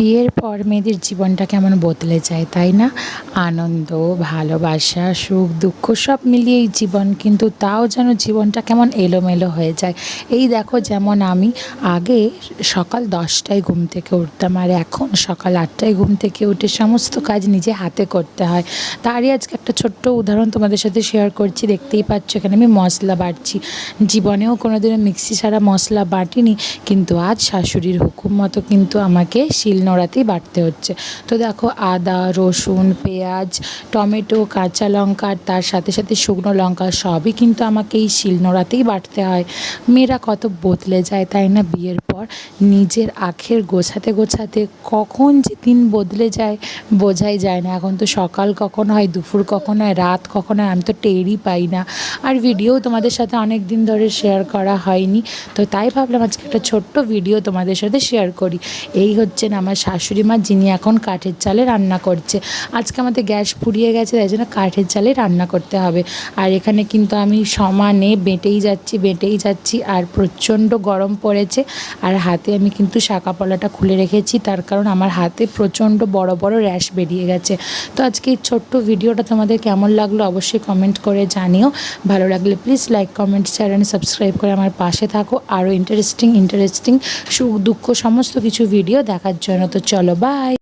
বিয়ের পর মেয়েদের জীবনটা কেমন বদলে যায়, তাই না? আনন্দ, ভালোবাসা, সুখ, দুঃখ সব মিলিয়েই জীবন, কিন্তু তাও যেন জীবনটা কেমন এলোমেলো হয়ে যায়। এই দেখো যেমন আমি আগে সকাল দশটায় ঘুম থেকে উঠতাম আর এখন সকাল আটটায় ঘুম থেকে উঠে সমস্ত কাজ নিজে হাতে করতে হয়। তারই আজকে একটা ছোট্ট উদাহরণ তোমাদের সাথে শেয়ার করছি, দেখতেই পাচ্ছ এখানে আমি মশলা বাটছি। জীবনেও কোনোদিনও মিক্সি ছাড়া মশলা বাটিনি, কিন্তু আজ শাশুড়ির হুকুম মতো কিন্তু আমাকে শিলনোড়াতেই বাটতে হচ্ছে। তো দেখো আদা, রসুন, পেঁয়াজ, টমেটো, কাঁচা লঙ্কা তার সাথে সাথে শুকনো লঙ্কা সবই কিন্তু আমাকে এই শিলনোড়াতেই বাটতে হয়। মেয়েরা কত বদলে যায় তাই না বিয়ের পর? নিজের আখের গোছাতে গোছাতে কখন যে দিন বদলে যায় বোঝাই যায় না। এখন তো সকাল কখন হয়, দুপুর কখন হয়, রাত কখন হয়, আমি তো টেরই পাই না। আর ভিডিও তোমাদের সাথে অনেক দিন ধরে শেয়ার করা হয়নি। তো তাই ভাবলাম আজকে একটা ছোট্ট ভিডিও তোমাদের সাথে শেয়ার করি। এই হচ্ছেন আমার শাশুড়ি মা যিনি এখন কাঠের চালে রান্না করছে। আজকে আমাদের গ্যাস ফুরিয়ে গেছে, তাই জন্য কাঠের চালে রান্না করতে হবে। আর এখানে কিন্তু আমি সমানে বেঁটেই যাচ্ছি বেঁটেই যাচ্ছি আর প্রচণ্ড গরম পড়েছে। আর হাতে আমি কিন্তু শাঁকা পলাটা খুলে রেখেছি, তার কারণ আমার হাতে প্রচণ্ড বড় বড় র্যাশ বেরিয়ে গেছে। তো আজকে এই ছোট্ট ভিডিওটা তোমাদের কেমন লাগল অবশ্যই কমেন্ট করে জানিও। ভালো লাগলে please like comment and subscribe করে আমার পাশে থাকো। আরও ইন্টারেস্টিং ইন্টারেস্টিং সুখ দুঃখ সমস্ত কিছু ভিডিও দেখার জন্য তো চলো বাই